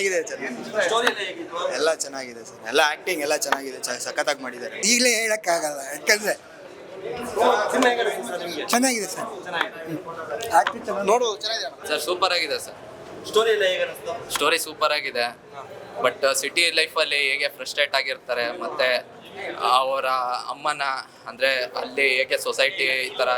ಚೆನ್ನಾಗಿದೆ sir. Story ಎಲ್ಲ ಚೆನ್ನಾಗಿದೆ ಸರ್. ಎಲ್ಲ ಆಕ್ಟಿಂಗ್ ಎಲ್ಲ ಚೆನ್ನಾಗಿದೆ ಚ- ಸಖತ್ತಾಗಿ ಮಾಡಿದ್ದಾರೆ. ಈಗಲೇ ಹೇಳಕ್ಕಾಗಲ್ಲ ಯಾಕಂದ್ರೆ ಚೆನ್ನಾಗಿದೆ ಸರ್. ಚೆನ್ನಾಗಿದೆ ನೋಡು ಚೆನ್ನಾಗಿದೆ ಸರ್ ಸೂಪರ್ ಆಗಿದೆ ಸರ್. ಸ್ಟೋರಿ ಎಲ್ಲ ಹೇಗೆ ಸ್ಟೋರಿ ಸೂಪರ್ ಆಗಿದೆ. ಬಟ್ ಸಿಟಿ ಲೈಫಲ್ಲಿ ಹೇಗೆ ಫ್ರಸ್ಟ್ರೇಟ್ ಆಗಿರ್ತಾರೆ ಮತ್ತೆ ಅವರ ಅಮ್ಮನ ಅಂದರೆ ಅಲ್ಲಿ ಹೇಗೆ ಸೊಸೈಟಿ ಈ ಥರ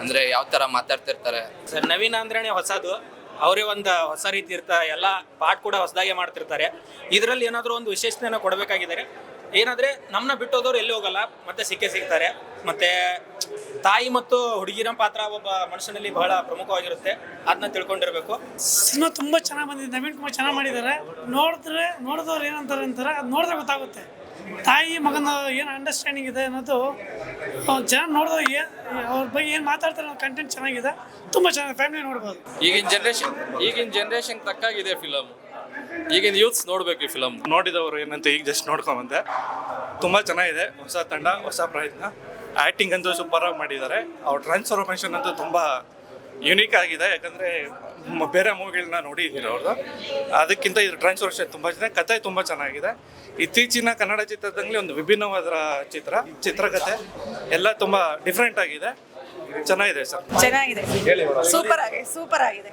ಅಂದರೆ ಯಾವ ಥರ ಮಾತಾಡ್ತಿರ್ತಾರೆ. ಸರ್ ನವೀನ ಅಂದ್ರೇನೆ ಹೊಸದು. ಅವರೇ ಒಂದು ಹೊಸ ರೀತಿ ಇರ್ತಾ, ಎಲ್ಲ ಪಾಠ ಕೂಡ ಹೊಸದಾಗಿ ಮಾಡ್ತಿರ್ತಾರೆ. ಇದರಲ್ಲಿ ಏನಾದರೂ ಒಂದು ವಿಶೇಷತೆಯನ್ನು ಕೊಡಬೇಕಾಗಿದ್ದಾರೆ? ಏನಾದರೆ ನಮ್ಮನ್ನ ಬಿಟ್ಟೋದವ್ರು ಎಲ್ಲಿ ಹೋಗಲ್ಲ, ಮತ್ತೆ ಸಿಕ್ಕೇ ಸಿಗ್ತಾರೆ. ಮತ್ತೆ ತಾಯಿ ಮತ್ತು ಹುಡುಗಿನ ಪಾತ್ರ ಒಬ್ಬ ಮನುಷ್ಯನಲ್ಲಿ ಬಹಳ ಪ್ರಮುಖವಾಗಿರುತ್ತೆ. ಅದನ್ನ ತಿಳ್ಕೊಂಡಿರ್ಬೇಕು. ಸಿನಿಮಾ ತುಂಬಾ ಚೆನ್ನಾಗಿ ಬಂದಿದೆ. ನವೀನ್ ಕುಮಾರ್ ಚೆನ್ನಾಗಿ ಮಾಡಿದ್ದಾರೆ. ನೋಡಿದ್ರೆ, ನೋಡಿದವ್ರು ಏನಂತಾರೆ ಅಂತಾರೆ, ಅದು ನೋಡಿದ್ರೆ ಗೊತ್ತಾಗುತ್ತೆ. ತಾಯಿ ಮಗನ ಏನು ಅಂಡರ್ಸ್ಟ್ಯಾಂಡಿಂಗ್ ಇದೆ ಅನ್ನೋದು ಅವ್ರು ಜನ ನೋಡಿದಾಗ ಏನು ಅವ್ರ ಬಗ್ಗೆ ಏನು ಮಾತಾಡ್ತಾರೆ ಅನ್ನೋ ಕಂಟೆಂಟ್ ಚೆನ್ನಾಗಿದೆ. ತುಂಬ ಚೆನ್ನಾಗಿ ಫ್ಯಾಮಿಲಿ ನೋಡ್ಬೋದು. ಈಗಿನ ಜನ್ರೇಷನ್ ಈಗಿನ ಜನ್ರೇಷನ್ ತಕ್ಕಾಗಿದೆ ಫಿಲಮ್ ಈಗಿನ ಯೂತ್ಸ್ ನೋಡ್ಬೇಕು ಈ ಫಿಲಮ್ ನೋಡಿದವರು ಏನಂತ ಈಗ ಜಸ್ಟ್ ನೋಡ್ಕೊಂಬಂದೆ ತುಂಬ ಚೆನ್ನಾಗಿದೆ. ಹೊಸ ತಂಡ ಹೊಸ ಪ್ರಯತ್ನ. ಆ್ಯಕ್ಟಿಂಗ್ ಅಂತೂ ಸೂಪರಾಗಿ ಮಾಡಿದ್ದಾರೆ. ಅವ್ರ ಟ್ರಾನ್ಸ್ಫಾರ್ಮೇಷನ್ ಅಂತೂ ತುಂಬ ಯುನೀಕ್ ಆಗಿದೆ ಯಾಕಂದರೆ ಬೇರೆ ಮೂವಿಗಳನ್ನ ನೋಡಿದ್ದೀರಿ ಅವ್ರದ್ದು ಅದಕ್ಕಿಂತ ಇದು ಟ್ರಾನ್ಸ್ಫರ್ಷನ್ ತುಂಬ ಚೆನ್ನಾಗಿ ಕತೆ ತುಂಬ ಚೆನ್ನಾಗಿದೆ. ಇತ್ತೀಚಿನ ಕನ್ನಡ ಚಿತ್ರದಲ್ಲಿ ಒಂದು ವಿಭಿನ್ನವಾದ ಚಿತ್ರ ಚಿತ್ರಕಥೆ ಎಲ್ಲ ತುಂಬ ಡಿಫ್ರೆಂಟ್ ಆಗಿದೆ. ಚೆನ್ನಾಗಿದೆ ಸರ್. ಚೆನ್ನಾಗಿದೆ. ಸೂಪರ್ ಆಗಿದೆ. ಸೂಪರ್ ಆಗಿದೆ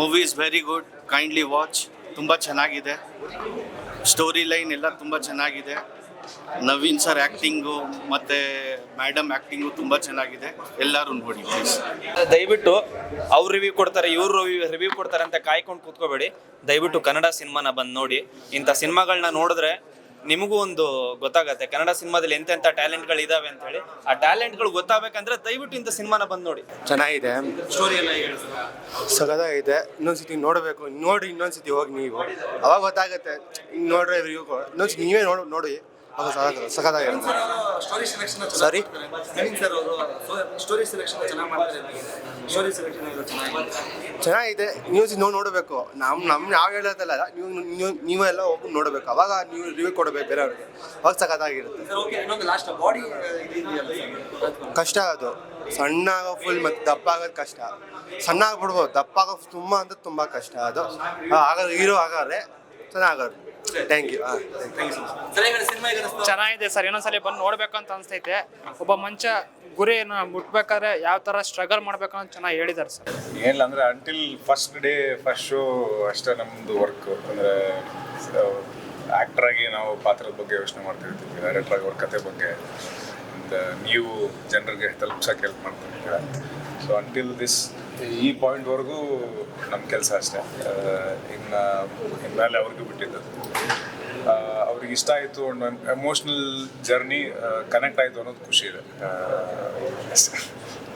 movie is very good kindly watch ತುಂಬ ಚೆನ್ನಾಗಿದೆ. ಸ್ಟೋರಿ ಲೈನ್ ಎಲ್ಲ ತುಂಬ ಚೆನ್ನಾಗಿದೆ. ನವೀನ್ ಸರ್ ಆ್ಯಕ್ಟಿಂಗು ಮತ್ತು ಮೇಡಮ್ ಆ್ಯಕ್ಟಿಂಗು ತುಂಬ ಚೆನ್ನಾಗಿದೆ. ಎಲ್ಲರೂ ನೋಡಿ ಪ್ಲೀಸ್ ದಯವಿಟ್ಟು ಅವ್ರು ರಿವ್ಯೂ ಕೊಡ್ತಾರೆ ಇವ್ರು ರಿವ್ಯೂ ಕೊಡ್ತಾರೆ ಅಂತ ಕಾಯ್ಕೊಂಡು ಕೂತ್ಕೋಬೇಡಿ. ದಯವಿಟ್ಟು ಕನ್ನಡ ಸಿನಿಮಾನ ಬಂದು ನೋಡಿ. ಇಂಥ ಸಿನಿಮಾಗಳನ್ನ ನೋಡಿದ್ರೆ ನಿಮಗೂ ಒಂದು ಗೊತ್ತಾಗತ್ತೆ. ಕನ್ನಡ ಸಿನಿಮಾದಲ್ಲಿ ಎಂತೆಂಥ ಟ್ಯಾಲೆಂಟ್ಗಳು ಇದಾವೆ ಅಂತ ಹೇಳಿ. ಆ ಟ್ಯಾಲೆಂಟ್ಗಳು ಗೊತ್ತಾಗಬೇಕಂದ್ರೆ ದಯವಿಟ್ಟು ಇಂಥ ಸಿನಿಮಾನ ಬಂದು ನೋಡಿ. ಚೆನ್ನಾಗಿದೆ. ಸ್ಟೋರಿ ಎಲ್ಲ ಸಗದಾಗಿದೆ ಇನ್ನೊಂದ್ಸತಿ ನೋಡಬೇಕು. ನೋಡಿ ಇನ್ನೊಂದ್ಸತಿ ಹೋಗಿ ನೀವು. ಅವಾಗ ಗೊತ್ತಾಗುತ್ತೆ. ಹಿಂಗೆ ನೋಡ್ರೆ ರಿವ್ಯೂ ಇನ್ನೊಂದ್ಸತಿ ನೀವೇ ನೋಡಿ ನೋಡಿ. ಅವಾಗ ಸಖತ್- ಸಖತ್ತಾಗಿರುತ್ತೆ story selection Sorry? Naveen sir ಅವರು ಸ್ಟೋರಿ ಸೆಲೆಕ್ಷನ್ ಚೆನ್ನಾಗಿ ಮಾಡ್ತಾರೆ ಸ್ಟೋರಿ ಸೆಲೆಕ್ಷನ್ ಎಲ್ಲ ಚೆನ್ನಾಗಿದೆ. ನ್ಯೂಸ್ ನೀವು ನೋಡಿ ನೋಡಬೇಕು. ನಮ್ಮ ನಮ್ಮ ನಾವು ಹೇಳೋದಲ್ಲ ನೀವು ನೀವು ನೀವೆಲ್ಲ ಹೋಗಿ ನೋಡಬೇಕು. ಅವಾಗ ನೀವು ರಿವ್ಯೂ ಕೊಡಬೇಕು ಬೇರೆಯವ್ರಿಗೆ. ಅವಾಗ ಸಖತ್ತಾಗಿರುತ್ತೆ. ಸರ್ ಓಕೆ ಇನ್ನೊಂದು ಲಾಸ್ಟ್ ಬಾಡಿ ಇದೆಯಲ್ಲ ಕಷ್ಟ ಅದು. ಸಣ್ಣ ಆಗೋ ಫುಲ್ ಮತ್ತು ದಪ್ಪ ಆಗೋದು ಕಷ್ಟ. ಸಣ್ಣ ಆಗ್ಬಿಡ್ಬೋದು ದಪ್ಪ ಆಗೋ ತುಂಬ ಅಂದ್ರೆ ತುಂಬ ಕಷ್ಟ ಅದು. ಆಗೋದು ಹೀರೋ ಆಗಾರೆ ಚೆನ್ನಾಗೋದು. ಥ್ಯಾಂಕ್ ಯು ಹಾಂ ಥ್ಯಾಂಕ್ ಯು ಸರ್ ಹೇಗೆ ಸಿನಿಮಾ ಹೇಗೆ ಚೆನ್ನಾಗಿದೆ ಸರ್ ಇನ್ನೊಂದ್ಸಲಿ ಬಂದು ನೋಡ್ಬೇಕು ಅಂತ ಅನಿಸ್ತೈತೆ. ಒಬ್ಬ ಮಂಚ ಗುರಿಯನ್ನು ಮುಟ್ಬೇಕಾದ್ರೆ ಯಾವ ತರ ಸ್ಟ್ರಗಲ್ ಮಾಡ್ಬೇಕು ಅಂತ ಚೆನ್ನಾಗಿ ಹೇಳಿದ್ದಾರೆ ಸರ್. ಏನಿಲ್ಲ ಅಂದ್ರೆ until first day first show ಅಷ್ಟೇ ನಮ್ಮದು ವರ್ಕ್ ಅಂದ್ರೆ ಆಕ್ಟರ್ ಆಗಿ ನಾವು ಪಾತ್ರದ ಬಗ್ಗೆ ಯೋಚನೆ ಮಾಡ್ತಿರ್ತೀವಿ ಡೈರೆಕ್ಟ್ರಾಗಿ ಅವ್ರ ಕತೆ ಬಗ್ಗೆ. ಮತ್ತು ನೀವು ಜನರಿಗೆ ತಲುಪ್ಸೋಕೆ ಹೆಲ್ಪ್ ಮಾಡ್ತಿರ್ತೀರ ಸೊ ಅಂಟಿಲ್ ದಿಸ್ ಈ ಪಾಯಿಂಟ್ವರೆಗೂ ನಮ್ಮ ಕೆಲಸ ಅಷ್ಟೇ. ಇನ್ನ ಇನ್ಮೇಲೆ ಅವ್ರಿಗೂ ಬಿಟ್ಟಿದ್ದು. ಅವ್ರಿಗೆ ಇಷ್ಟ ಆಯಿತು ಒಂದು ಎಮೋಷ್ನಲ್ ಜರ್ನಿ ಕನೆಕ್ಟ್ ಆಯಿತು ಅನ್ನೋದು ಖುಷಿ ಇದೆ.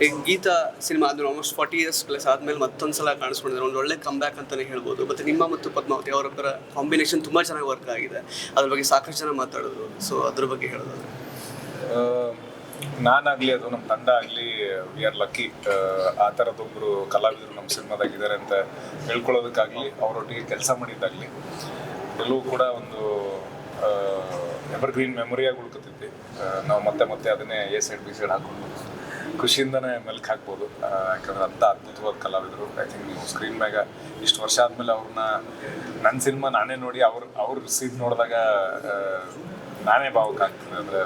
ಈಗ ಗೀತಾ ಸಿನಿಮಾ ಆದ್ಮೇಲೆ ಆಲ್ಮೋಸ್ಟ್ ಫಾರ್ಟಿ ಇಯರ್ಸ್ ಪ್ಲಸ್ ಆದ್ಮೇಲೆ ಮತ್ತೊಂದು ಸಲ ಕಾಣಿಸ್ಕೊಂಡಿದ್ದಾರೆ. ಒಂದು ಒಳ್ಳೆ ಕಮ್ ಬ್ಯಾಕ್ ಅಂತಲೇ ಹೇಳ್ಬೋದು. ಮತ್ತು ನಿಮ್ಮ ಮತ್ತು ಪದ್ಮಾವತಿ ಅವರೊಬ್ಬರ ಕಾಂಬಿನೇಷನ್ ತುಂಬ ಚೆನ್ನಾಗಿ ವರ್ಕ್ ಆಗಿದೆ. ಅದ್ರ ಬಗ್ಗೆ ಸಾಕಷ್ಟು ಜನ ಮಾತಾಡೋದು ಸೊ ಅದ್ರ ಬಗ್ಗೆ ಹೇಳೋದಾದ್ರೆ. ನಾನಾಗಲಿ ಅದು ನಮ್ಮ ತಂಡ ಆಗಲಿ ವಿ ಆರ್ ಲಕ್ಕಿ ಆ ಥರದೊಬ್ಬರು ಕಲಾವಿದರು ನಮ್ಮ ಸಿನಿಮಾದಾಗಿದ್ದಾರೆ ಅಂತ ಹೇಳ್ಕೊಳ್ಳೋದಕ್ಕಾಗಲಿ ಅವರೊಟ್ಟಿಗೆ ಕೆಲಸ ಮಾಡಿದ್ದಾಗಲಿ ಎಲ್ಲವೂ ಕೂಡ ಒಂದು ಎವರ್ ಗ್ರೀನ್ ಮೆಮೊರಿಯಾಗಿ ಉಳ್ಕೊತಿದ್ವಿ ನಾವು ಮತ್ತೆ ಮತ್ತೆ ಅದನ್ನೇ ಎ ಸೈಡ್ ಬಿ ಸೈಡ್ ಹಾಕೊಂಡು ಖುಷಿಯಿಂದನೇ ಮೆಲ್ಕ್ ಹಾಕ್ಬೋದು. ಯಾಕಂದ್ರೆ ಅಂಥ ಅದ್ಭುತವಾದ ಕಲಾವಿದರು. ಐ ಥಿಂಕ್ ನೀವು ಸ್ಕ್ರೀನ್ ಮ್ಯಾಗ ಇಷ್ಟು ವರ್ಷ ಆದಮೇಲೆ ಅವ್ರನ್ನ ನನ್ನ ಸಿನಿಮಾ ನಾನೇ ನೋಡಿ ಅವ್ರ ಅವ್ರ ಸೀನ್ ನೋಡಿದಾಗ ನಾನೇ ಭಾವಕ ಆಗ್ತೇನೆ ಅಂದ್ರೆ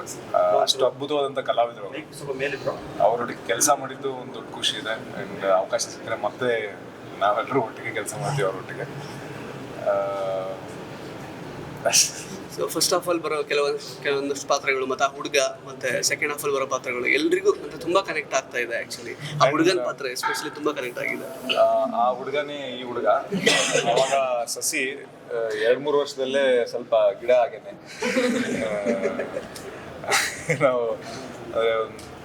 ಅಷ್ಟು ಅದ್ಭುತವಾದಂಥ ಕಲಾವಿದರು ಅವರು. ಅವರೊಟ್ಟಿಗೆ ಕೆಲಸ ಮಾಡಿದ್ದು ಒಂದು ದೊಡ್ಡ ಖುಷಿ ಇದೆ ಅಂಡ್ ಅವಕಾಶ ಸಿಕ್ಕರೆ ಮತ್ತೆ ನಾವೆಲ್ಲರೂ ಒಟ್ಟಿಗೆ ಕೆಲಸ ಮಾಡ್ತೀವಿ ಅವರೊಟ್ಟಿಗೆ. ಅಷ್ಟೇ. ಸೊ ಫಸ್ಟ್ ಆಫ್ ಆಲ್ ಬರೋ ಕೆಲವೊಂದು ಕೆಲವೊಂದಷ್ಟು ಪಾತ್ರಗಳು ಮತ್ತು ಆ ಹುಡುಗ ಮತ್ತು ಸೆಕೆಂಡ್ ಹಾಫ್ ಅಲ್ಲಿ ಬರೋ ಪಾತ್ರಗಳು ಎಲ್ರಿಗೂ ಮತ್ತೆ ತುಂಬ ಕನೆಕ್ಟ್ ಆಗ್ತಾ ಇದೆ ಆ್ಯಕ್ಚುಲಿ ಆ ಹುಡುಗನ ಪಾತ್ರ ಎಸ್ಪೆಷಲಿ ತುಂಬ ಕನೆಕ್ಟ್ ಆಗಿದೆ. ಆ, ಹುಡುಗನೇ ಈ ಹುಡುಗ. ಅವಾಗ ಸಸಿ ಎರಡು ಮೂರು ವರ್ಷದಲ್ಲೇ ಸ್ವಲ್ಪ ಗಿಡ ಆಗೇನೆ ನಾವು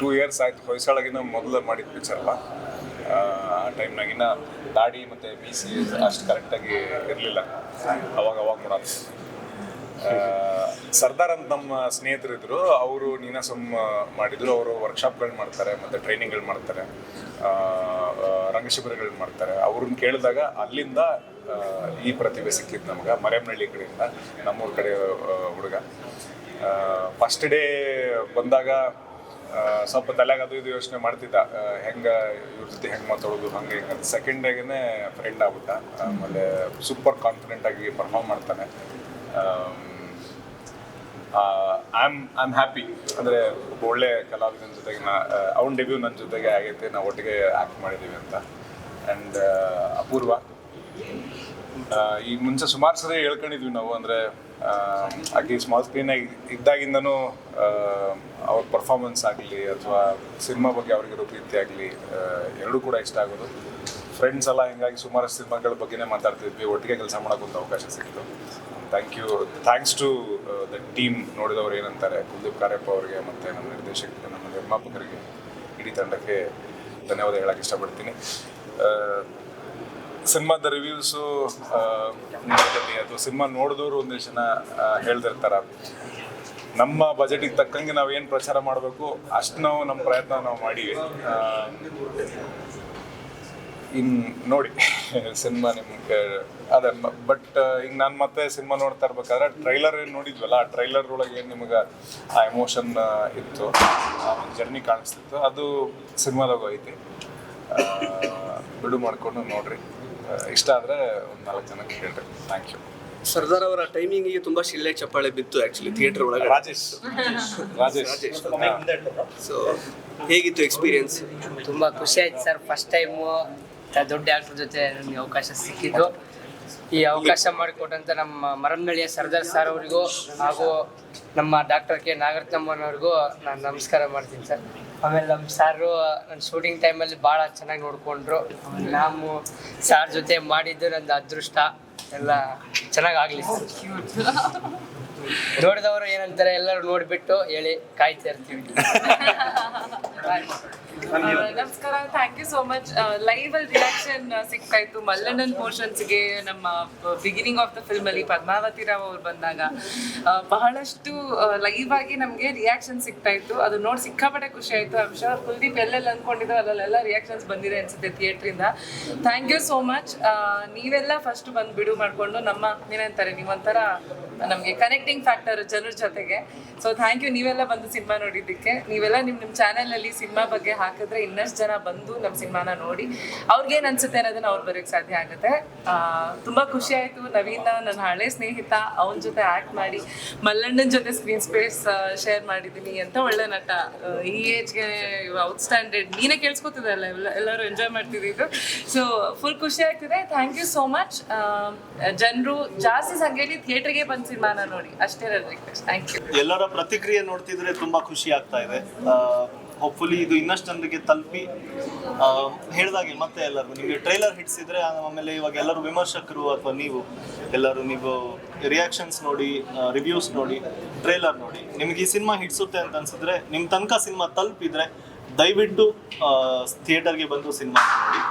ಟೂ ಇಯರ್ಸ್ ಆಯ್ತು ಹೊಯ್ಸಳಗಿನ ಮೊದಲು ಮಾಡಿದ ಪಿಕ್ಚರ್ ಅಲ್ಲ. ಆ ಟೈಮ್ನಾಗಿನ ದಾಡಿ ಮತ್ತು ಸಿ ಅಷ್ಟು ಕರೆಕ್ಟಾಗಿ ಇರಲಿಲ್ಲ. ಅವಾಗ ಅವಾಗ ಮಾಡೋದು ಸರ್ದಾರ್ ಅಂತ ನಮ್ಮ ಸ್ನೇಹಿತರಿದ್ರು, ಅವರು ನೀನಾಸಮ್ ಮಾಡಿದ್ರು, ಅವರು ವರ್ಕ್ಶಾಪ್ಗಳು ಮಾಡ್ತಾರೆ, ಮತ್ತು ಟ್ರೈನಿಂಗ್ಗಳು ಮಾಡ್ತಾರೆ ರಂಗಶಿಬಿರಗಳು ಮಾಡ್ತಾರೆ. ಅವ್ರನ್ನ ಕೇಳಿದಾಗ ಅಲ್ಲಿಂದ ಈ ಪ್ರತಿಭೆ ಸಿಕ್ಕಿದ್ದು ನಮ್ಗೆ ಮರೇಮನಹಳ್ಳಿ ಕಡೆಯಿಂದ, ನಮ್ಮೂರ ಕಡೆ ಹುಡುಗ. ಫಸ್ಟ್ ಡೇ ಬಂದಾಗ ಸ್ವಲ್ಪ ತಲೆಗೆ ಅದು ಇದು ಯೋಚನೆ ಮಾಡ್ತಿದ್ದ ಹೆಂಗ ಇವ್ರ ಜೊತೆ ಹೆಂಗೆ ಮಾತಾಡೋದು, ಹಂಗೆ ಹಿಂಗೆ ಅಂತ. ಸೆಕೆಂಡ್ ಫ್ರೆಂಡ್ ಆಗ್ಬಿಟ್ಟ, ಆಮೇಲೆ ಸೂಪರ್ ಕಾನ್ಫಿಡೆಂಟ್ ಆಗಿ ಪರ್ಫಾರ್ಮ್ ಮಾಡ್ತಾನೆ. I am I am happy ಅಂದರೆ ಒಬ್ಬ ಒಳ್ಳೆ ಕಲಾವಿದನ ಜೊತೆಗೆ ನಾ ಅವ್ನ ಡೆಬ್ಯೂ ನನ್ನ ಜೊತೆಗೆ ಆಗೈತೆ, ನಾವು ಒಟ್ಟಿಗೆ ಆ್ಯಕ್ಟ್ ಮಾಡಿದ್ದೀವಿ ಅಂತ. ಆ್ಯಂಡ್ ಅಪೂರ್ವ. ಈಗ ಮುಂಚೆ ಸುಮಾರು ಸರಿ ಹೇಳ್ಕೊಂಡಿದ್ವಿ ನಾವು, ಅಂದರೆ ಆಕೆ ಸ್ಮಾಲ್ ಸ್ಕ್ರೀನ್ ಇದ್ದಾಗಿಂದನೂ ಅವ್ರ ಪರ್ಫಾರ್ಮೆನ್ಸ್ ಆಗಲಿ ಅಥವಾ ಸಿನಿಮಾ ಬಗ್ಗೆ ಅವ್ರಿಗಿರೋ ಪ್ರೀತಿ ಆಗಲಿ ಎರಡೂ ಕೂಡ ಇಷ್ಟ ಆಗೋದು. ಫ್ರೆಂಡ್ಸ್ ಎಲ್ಲ ಹಿಂಗಾಗಿ ಸುಮಾರು ಸಿನಿಮಾಗಳ ಬಗ್ಗೆನೇ ಮಾತಾಡ್ತಿದ್ವಿ, ಒಟ್ಟಿಗೆ ಕೆಲಸ ಮಾಡೋಕ್ಕೊಂದು ಅವಕಾಶ ಸಿಕ್ತು thank you thanks to the team ನೋಡಿದವರು ಏನಂತಾರೆ, ಕುಲ್ದೀಪ್ ಕಾರ್ಯಪ್ಪ ಅವರಿಗೆ ಮತ್ತು ನಮ್ಮ ನಿರ್ದೇಶಕ, ನಮ್ಮ ನಿರ್ಮಾಪಕರಿಗೆ ಇಡೀ ತಂಡಕ್ಕೆ ಧನ್ಯವಾದ ಹೇಳಕ್ಕೆ ಇಷ್ಟಪಡ್ತೀನಿ. ಸಿನಿಮಾದ ರಿವ್ಯೂಸು ಅಥವಾ ಸಿನಿಮಾ ನೋಡಿದವರು ಒಂದಿಷ್ಟು ಜನ ಹೇಳ್ದಿರ್ತಾರೆ. ನಮ್ಮ ಬಜೆಟಿಗೆ ತಕ್ಕಂಗೆ ನಾವು ಏನು ಪ್ರಚಾರ ಮಾಡಬೇಕು ಅಷ್ಟು ನಾವು ನಮ್ಮ ಪ್ರಯತ್ನ ನಾವು ಮಾಡೀವಿ. ಆ, ಇನ್ ನೋಡಿ ಸಿನಿಮಾ ನಿಮ್ಗೆ ಅದೇ ಬಟ್ ಈಗ ನಾನು ಮತ್ತೆ ಸಿನಿಮಾ ನೋಡ್ತಾ ಇರ್ಬೇಕಾದ್ರೆ ಟ್ರೈಲರ್ ಏನು ನೋಡಿದ್ವಲ್ಲ ಆ ಟ್ರೈಲರ್ ಒಳಗೆ ಏನು ನಿಮಗೆ ಆ ಎಮೋಷನ್ ಇತ್ತು ಆ ಒಂದು ಜರ್ನಿ ಕಾಣಿಸ್ತಿತ್ತು ಅದು ಸಿನಿಮಾದಾಗ ಐತಿ. ಬಿಡು ಮಾಡ್ಕೊಂಡು ನೋಡ್ರಿ. ಇಷ್ಟ ಆದರೆ ಒಂದು ನಾಲ್ಕು ಜನಕ್ಕೆ ಹೇಳ್ರಿ. ಥ್ಯಾಂಕ್ ಯು ಸರ್ದಾರ್ ಅವರ ಟೈಮಿಂಗ್ಗೆ ತುಂಬಾ ಶಿಲ್ಲೆ ಚಪ್ಪಾಳೆ ಬಿತ್ತು ಆಕ್ಚುಲಿ ಥಿಯೇಟರ್ ಒಳಗೆ ರಾಜೇಶ್. ರಾಜೇಶ್. ರಾಜೇಶ್. ಸೊ ಹೇಗಿತ್ತು ಎಕ್ಸ್ಪೀರಿಯನ್ಸ್ ತುಂಬಾ ಖುಷಿ ಆಯ್ತು ಸರ್ ಫಸ್ಟ್ ಟೈಮು ದೊಡ್ಡ ಆಕ್ಟರ್ ಜೊತೆ ನನಗೆ ಅವಕಾಶ ಸಿಕ್ಕಿದ್ದು. ಈ ಅವಕಾಶ ಮಾಡಿಕೊಟ್ಟಂತ ನಮ್ಮ ಮರಮ್ಮಳಿಯ ಸರ್ದಾರ್ ಸರ್ ಅವರಿಗೂ ಹಾಗೂ ನಮ್ಮ ಡಾಕ್ಟರ್ ಕೆ ನಾಗರತ್ನಮ್ಮನವ್ರಿಗೂ ನಾನು ನಮಸ್ಕಾರ ಮಾಡ್ತೀನಿ ಸರ್. ಆಮೇಲೆ ನಮ್ಮ ಸಾರು, ನನ್ನ ಶೂಟಿಂಗ್ ಟೈಮಲ್ಲಿ ಭಾಳ ಚೆನ್ನಾಗಿ ನೋಡಿಕೊಂಡ್ರು. ನಾವು ಸಾರ್ ಜೊತೆ ಮಾಡಿದ್ದು ನನ್ನ ಅದೃಷ್ಟ. ಎಲ್ಲ ಚೆನ್ನಾಗಿ ಆಗಲಿ ನೋಡಿದವರು ಏನಂತಾರೆ ಎಲ್ಲರೂ ನೋಡಿಬಿಟ್ಟು ಹೇಳಿ ಕಾಯ್ತಾ ಇರ್ತೀವಿ. ನಮಸ್ಕಾರ. Thank you so much live ಅಲ್ಲಿ ರಿಯಾಕ್ಷನ್ ಇತ್ತು ಮಲ್ಲಣ್ಣನ್ ಪೋರ್ಷನ್ಸ್ಗೆ ನಮ್ಮ ಬಿಗಿನಿಂಗ್ ಆಫ್ ದ ಫಿಲ್ಮ್ ಅಲ್ಲಿ ಪದ್ಮಾವತಿ ರಾವ್ ಅವ್ರು ಬಂದಾಗ. ಬಹಳಷ್ಟು ಲೈವ್ ಆಗಿ ನಮ್ಗೆ ರಿಯಾಕ್ಷನ್ ಸಿಗ್ತಾ ಇತ್ತು ಅದು ನೋಡಿ ಸಿಕ್ಕಾಪಟ್ಟೆ ಖುಷಿ ಆಯ್ತು. ಅಂಶ ಕುಲ್ದೀಪ್ ಎಲ್ಲೆಲ್ಲ ಅನ್ಕೊಂಡಿದ್ರು ಅಲ್ಲೆಲ್ಲ ರಿಯಾಕ್ಷನ್ಸ್ ಬಂದಿದೆ ಅನ್ಸುತ್ತೆ ಥಿಯೇಟರ್ ಇಂದ. ಥ್ಯಾಂಕ್ ಯು ಸೋ ಮಚ್ ನೀವೆಲ್ಲ ಫಸ್ಟ್ ಬಂದು ಬಿಡು ಮಾಡಿಕೊಂಡು ನಮ್ಮ ಏನಂತಾರೆ ನೀವೊಂಥರ ನಮಗೆ ಕನೆಕ್ಟಿಂಗ್ ಫ್ಯಾಕ್ಟರ್ ಜನರ ಜೊತೆಗೆ. ಸೊ ಥ್ಯಾಂಕ್ ಯು ನೀವೆಲ್ಲ ಬಂದು ಸಿನಿಮಾ ನೋಡಿದ್ದಕ್ಕೆ. ನೀವೆಲ್ಲ ನಿಮ್ಮ ನಿಮ್ಮ ಚಾನಲಲ್ಲಿ ಸಿನಿಮಾ ಬಗ್ಗೆ ಹಾಕಿದ್ರೆ ಇನ್ನಷ್ಟು ಜನ ಬಂದು ನಮ್ಮ ಸಿನಿಮಾನ ನೋಡಿ. ಅವ್ರಿಗೇನು ಅನ್ಸುತ್ತೆ ಅನ್ನೋದನ್ನ ಅವ್ರು ಬರೋಕ್ಕೆ ಸಾಧ್ಯ ಆಗುತ್ತೆ. ತುಂಬ ಖುಷಿ ಆಯಿತು. ನವೀನ, ನನ್ನ ಹಳೆ ಸ್ನೇಹಿತ, ಅವನ ಜೊತೆ ಆ್ಯಕ್ಟ್ ಮಾಡಿ, ಮಲ್ಲಣ್ಣನ ಜೊತೆ ಸ್ಕ್ರೀನ್ ಸ್ಪೇಸ್ ಶೇರ್ ಮಾಡಿದ್ದೀನಿ ಅಂತ ಒಳ್ಳೆ ನಟ. ಈ ಏಜ್ಗೆ ಔಟ್ಸ್ಟ್ಯಾಂಡೆಡ್ ನೀನೇ ಕೇಳಿಸ್ಕೊತಿದ್ದಲ್ಲ ಎಲ್ಲ, ಎಲ್ಲರೂ ಎಂಜಾಯ್ ಮಾಡ್ತಿದ್ದು ಸೊ ಫುಲ್ ಖುಷಿ ಆಗ್ತಿದೆ. ಥ್ಯಾಂಕ್ ಯು ಸೋ ಮಚ್ ಜನರು ಜಾಸ್ತಿ ಸಂಖ್ಯೆಯಲ್ಲಿ ಥಿಯೇಟ್ರಿಗೆ ಬಂದು ಸಿನಿಮಾನ ನೋಡಿ, ಅಷ್ಟೇ ಥ್ಯಾಂಕ್ ಯು ಎಲ್ಲರ ಪ್ರತಿಕ್ರಿಯೆ ನೋಡ್ತಿದ್ರೆ ತುಂಬಾ ಖುಷಿ ಆಗ್ತಾ ಇದೆ. ಹೋಪ್ಫುಲಿ ಇದು ಇನ್ನಷ್ಟು ಜನರಿಗೆ ತಲುಪಿ ಹೇಳ್ದಾಗೆ ಮತ್ತೆ ಎಲ್ಲರಿಗೂ. ನಿಮಗೆ ಟ್ರೈಲರ್ ಹಿಡಿಸಿದ್ರೆ ಆಮೇಲೆ ಇವಾಗ ಎಲ್ಲರೂ ವಿಮರ್ಶಕರು ಅಥವಾ ನೀವು, ಎಲ್ಲರೂ ನೀವು ರಿಯಾಕ್ಷನ್ಸ್ ನೋಡಿ ರಿವ್ಯೂಸ್ ನೋಡಿ ಟ್ರೈಲರ್ ನೋಡಿ. ನಿಮ್ಗೆ ಈ ಸಿನಿಮಾ ಹಿಡಿಸುತ್ತೆ ಅಂತ ಅನ್ಸಿದ್ರೆ ನಿಮ್ಮ ತನಕ ಸಿನಿಮಾ ತಲುಪಿದ್ರೆ, ದಯವಿಟ್ಟು ಥಿಯೇಟರ್ಗೆ ಬಂದು ಸಿನಿಮಾ ನೋಡಿ.